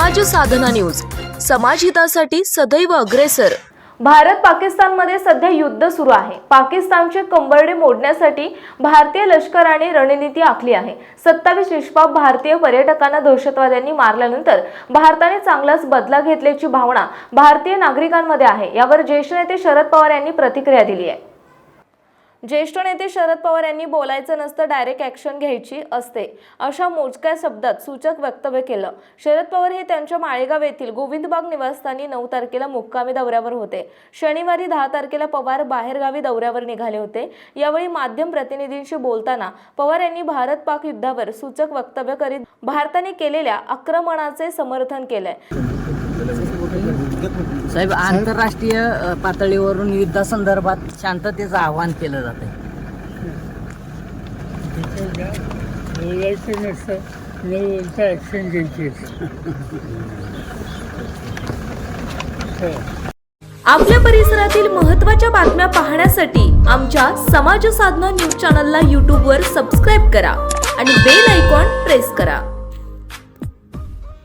समाज साधना न्यूज. समाजहितासाठी सदैव अग्रेसर. भारत पाकिस्तानमध्ये सध्या युद्ध सुरू आहे. पाकिस्तानचे कंबरडे मोडण्यासाठी भारतीय लष्कराने रणनीती आखली आहे. सत्तावीस निष्पाप भारतीय पर्यटकांना दहशतवाद्यांनी मारल्यानंतर भारताने चांगलाच बदला घेतल्याची भावना भारतीय नागरिकांमध्ये आहे. यावर ज्येष्ठ नेते शरद पवार यांनी प्रतिक्रिया दिली आहे. ज्येष्ठ नेते शरद पवार यांनी बोलायचं नसतं डायरेक्ट ॲक्शन घ्यायची असते अशा मोजक्या शब्दात सूचक वक्तव्य केलं. शरद पवार हे त्यांच्या माळेगाव येथील गोविंदबाग निवासस्थानी नऊ तारखेला मुक्कामी दौऱ्यावर होते. शनिवारी दहा तारखेला पवार बाहेरगावी दौऱ्यावर निघाले होते. यावेळी माध्यम प्रतिनिधींशी बोलताना पवार यांनी भारत पाक युद्धावर सूचक वक्तव्य करीत भारताने केलेल्या आक्रमणाचे समर्थन केलंय. साहेब आंतरराष्ट्रीय पातळीवरून युद्धासंदर्भात शांततेचं आवाहन केलं जात आहे बोलायचं नसतं न बोलता ॲक्शन घ्यायची आपल्या परिसरातील महत्त्वाच्या बातम्या पाहण्यासाठी आमच्या समाज साधना न्यूज चॅनलला यूट्यूबवर सबस्क्राईब करा आणि बेल आयकॉन प्रेस करा.